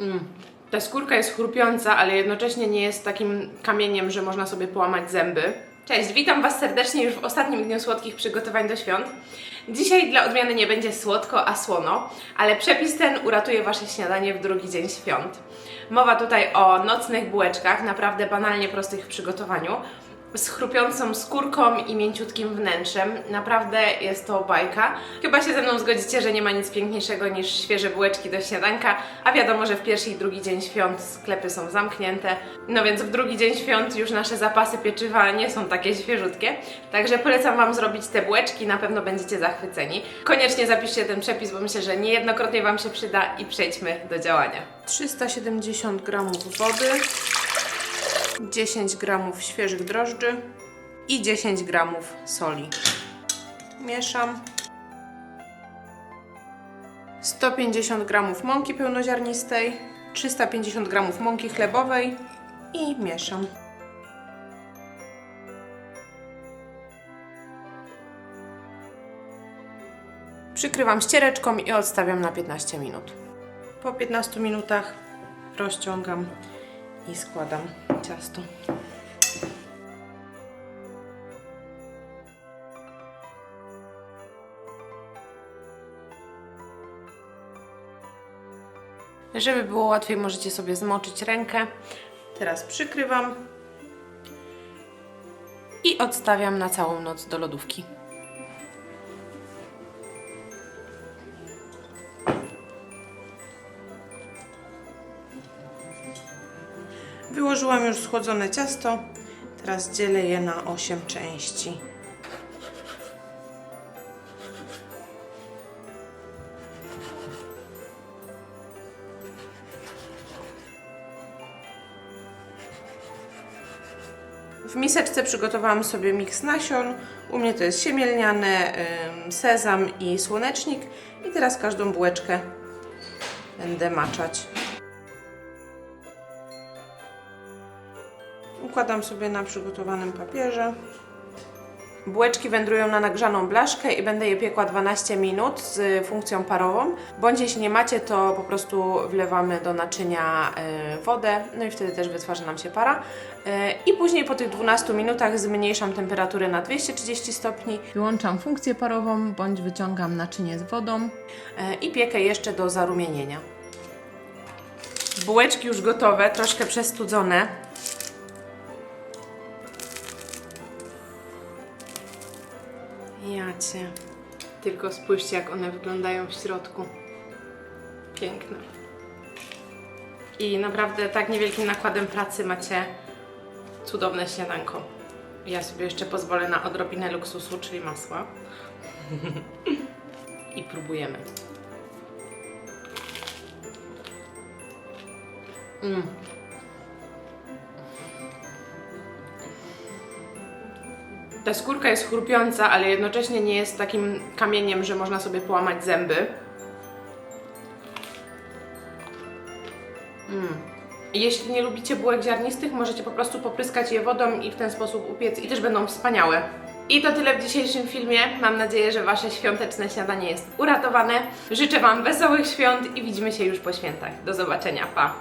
Mm. Ta skórka jest chrupiąca, ale jednocześnie nie jest takim kamieniem, że można sobie połamać zęby. Cześć, witam Was serdecznie już w ostatnim dniu słodkich przygotowań do świąt. Dzisiaj dla odmiany nie będzie słodko, a słono, ale przepis ten uratuje Wasze śniadanie w drugi dzień świąt. Mowa tutaj o nocnych bułeczkach, naprawdę banalnie prostych w przygotowaniu, z chrupiącą skórką i mięciutkim wnętrzem. Naprawdę jest to bajka. Chyba się ze mną zgodzicie, że nie ma nic piękniejszego niż świeże bułeczki do śniadanka, a wiadomo, że w pierwszy i drugi dzień świąt sklepy są zamknięte. No więc w drugi dzień świąt już nasze zapasy pieczywa nie są takie świeżutkie. Także polecam Wam zrobić te bułeczki, na pewno będziecie zachwyceni. Koniecznie zapiszcie ten przepis, bo myślę, że niejednokrotnie Wam się przyda i przejdźmy do działania. 370 g wody. 10 gramów świeżych drożdży i 10 gramów soli. Mieszam. 150 gramów mąki pełnoziarnistej, 350 gramów mąki chlebowej i mieszam. Przykrywam ściereczką i odstawiam na 15 minut. Po 15 minutach rozciągam i składam ciasto. Żeby było łatwiej, możecie sobie zmoczyć rękę. Teraz przykrywam i odstawiam na całą noc do lodówki. Wyłożyłam już schłodzone ciasto. Teraz dzielę je na 8 części. W miseczce przygotowałam sobie miks nasion. U mnie to jest siemielniane, sezam i słonecznik. I teraz każdą bułeczkę będę maczać. Układam sobie na przygotowanym papierze. Bułeczki wędrują na nagrzaną blaszkę i będę je piekła 12 minut z funkcją parową. Bądź jeśli nie macie, to po prostu wlewamy do naczynia e, wodę, no i wtedy też wytwarza nam się para. E, I później po tych 12 minutach zmniejszam temperaturę na 230 stopni. Wyłączam funkcję parową, bądź wyciągam naczynie z wodą i piekę jeszcze do zarumienienia. Bułeczki już gotowe, troszkę przestudzone. Jacie. Tylko spójrzcie, jak one wyglądają w środku. Piękne. I naprawdę tak niewielkim nakładem pracy macie cudowne śniadanko. Ja sobie jeszcze pozwolę na odrobinę luksusu, czyli masła. I próbujemy. Mm. Ta skórka jest chrupiąca, ale jednocześnie nie jest takim kamieniem, że można sobie połamać zęby. Mm. Jeśli nie lubicie bułek ziarnistych, możecie po prostu popryskać je wodą i w ten sposób upiec i też będą wspaniałe. I to tyle w dzisiejszym filmie. Mam nadzieję, że Wasze świąteczne śniadanie jest uratowane. Życzę Wam wesołych świąt i widzimy się już po świętach. Do zobaczenia. Pa!